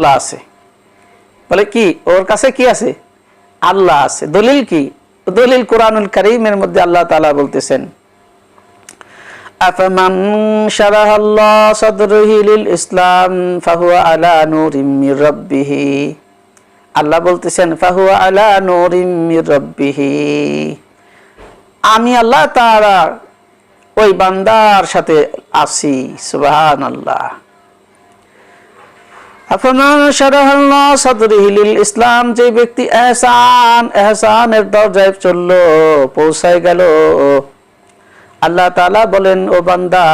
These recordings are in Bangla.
আল্লাহ আছে বলে কি ওর কাছে কি আছে আল্লাহ আছে দলিল কি দলিল কোরআনুল করিমের মধ্যে আল্লাহ তাআলা বলতেছেন أفمن شرح الله صدره للإسلام فهو على نور من ربه আল্লাহ বলতেছেন ফাহুয়া আলা নূরিম মির রাব্বিহি আমি আল্লাহ তাআলা ওই বান্দার সাথে আছি সুবহানাল্লাহ আফমান শারাহাল্লাহ সাদরিহি লিল ইসলাম, যে ব্যক্তি এহসান, এহসানের দরজায় চলল, পৌঁছায় গেল। আল্লাহ তাআলা বলেন, ও বান্দা,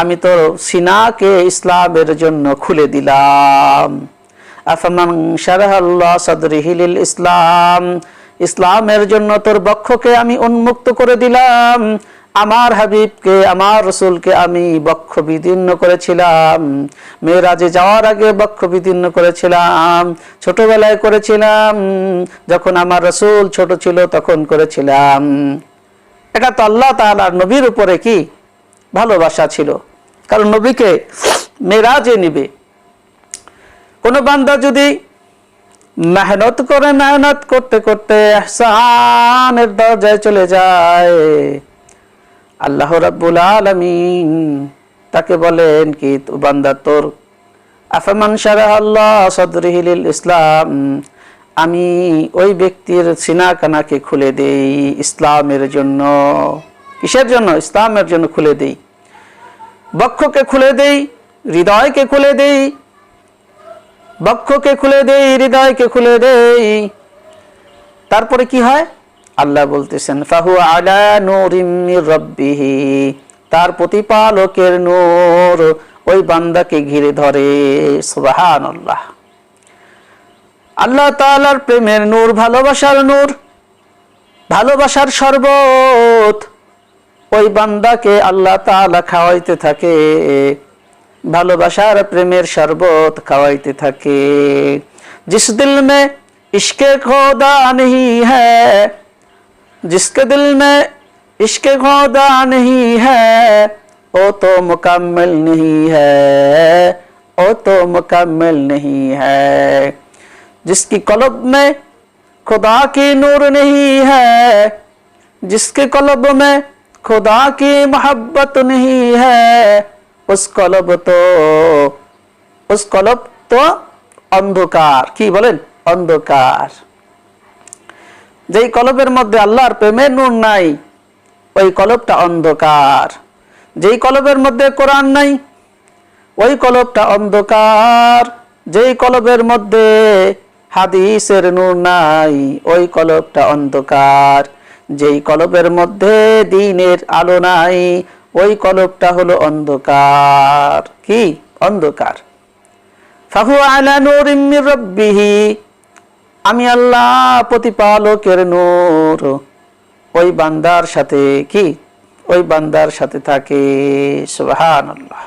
আমি তোর সিনাকে ইসলামের জন্য খুলে দিলাম। আফমান শারাহাল্লাহ সাদরিহি লিল ইসলাম, ইসলামের জন্য তোর বক্ষকে আমি উন্মুক্ত করে দিলাম। আমার হাবিবকে, আমার রসুলকে আমি বক্ষ বিদীর্ণ করেছিলাম। মেয়েরাজে যাওয়ার আগে বক্ষ বিদীর্ণ করেছিলাম, ছোটবেলায় করেছিলাম, যখন আমার রসুল ছোট ছিল তখন করেছিলাম। এটা তো আল্লাহ তাআলার নবীর উপরে কি ভালোবাসা ছিল? কারণ নবীকে মেয়েরাজে নিবে। কোনো বান্দা যদি মেহনত করে মেহনত করতে করতে এহসানের দরজায় চলে যায় আল্লাহ রাব্বুল আলামিন তাকে বলেন কি বান্দা, তোর আফামান শারাহ আল্লাহ সদরিহি লিল ইসলাম। আমি ওই ব্যক্তির সিনা কানাকে খুলে দেই ইসলামের জন্য। কিসের জন্য? ইসলামের জন্য খুলে দেই। বক্ষকে খুলে দেই, হৃদয়কে খুলে দেই। বক্ষকে খুলে দেই, হৃদয়কে খুলে দেই। তারপরে কি হয়? আল্লাহ বলতেছেন ফাহু আলা নুরিমির রব্বিহি তার প্রতিপালকের নূর ওই বান্দাকে ঘিরে ধরে সুবাহান আল্লাহ তাআলার প্রেমের নূর, ভালোবাসার নূর, ভালোবাসার শরবত ওই বান্দাকে আল্লাহ তাআলা খাওয়াইতে থাকে, ভালোবাসার প্রেমের শরবত খাওয়াইতে থাকে। জিস দিল মে ইশকে খোদা নেহি হ্যায় जिसके दिल में इश्क खोदा नहीं है, ओ तो मुकम्मल नहीं है, ओ तो मुकम्मल नहीं है। जिसकी कलब में खुदा की नूर नहीं है, जिसके कलब में खुदा की मोहब्बत नहीं है, उस कलब तो उस कलब तो अंधकार, की बोले? अंधकार। যেই কলবের মধ্যে আল্লাহর প্রেমের নূর নাই, ওই কলবটা অন্ধকার। যেই কলবের মধ্যে কোরআন নাই, ওই কলবটা অন্ধকার। যেই কলবের মধ্যে হাদিসের নূর নাই, ওই কলবটা অন্ধকার। যেই কলবের মধ্যে দিনের আলো নাই, ওই কলবটা হলো অন্ধকার। কি? অন্ধকার। ফাহু আলা রাব্বিহি। আমি আল্লাহ প্রতিপালকের নূর। ওই বান্দার সাথে কি? ওই বান্দার সাথে থাকে। সুবহানাল্লাহ।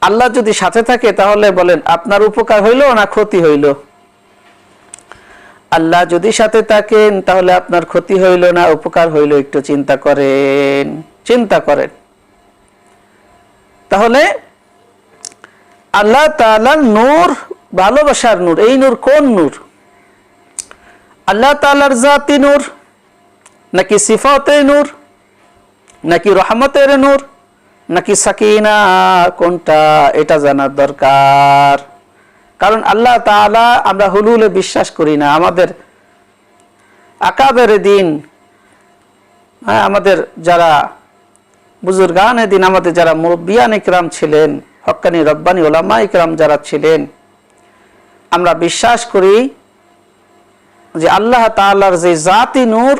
আল্লাহ আল্লাহ যদি সাথে থাকে তাহলে বলেন, আপনার উপকার হইল না ক্ষতি হইল? আল্লাহ যদি সাথে থাকেন তাহলে আপনার ক্ষতি হইল না, উপকার হইল একটু চিন্তা করেন। চিন্তা করেন। তাহলে আল্লাহ তাআলার নূর ভালোবাসার নূর, এই নূর কোন নূর? আল্লাহ তাআলার জাতি নূর, নাকি সিফাতের নূর, নাকি রহমতের নূর, নাকি সাকিনা কোনটা, এটা জানার দরকার। কারণ আল্লাহ তাআলা আমরা হুলুলে বিশ্বাস করি না, আমাদের আকাবের দিন হ্যাঁ আমাদের যারা বুজুর্গানে দিন, আমাদের যারা মুরব্বিয়ান ইকরাম ছিলেন, হক্কানি রব্বানি ওলামা ইকরাম যারা ছিলেন আমরা বিশ্বাস করি যে আল্লাহ তাল্লার যে জাতি নূর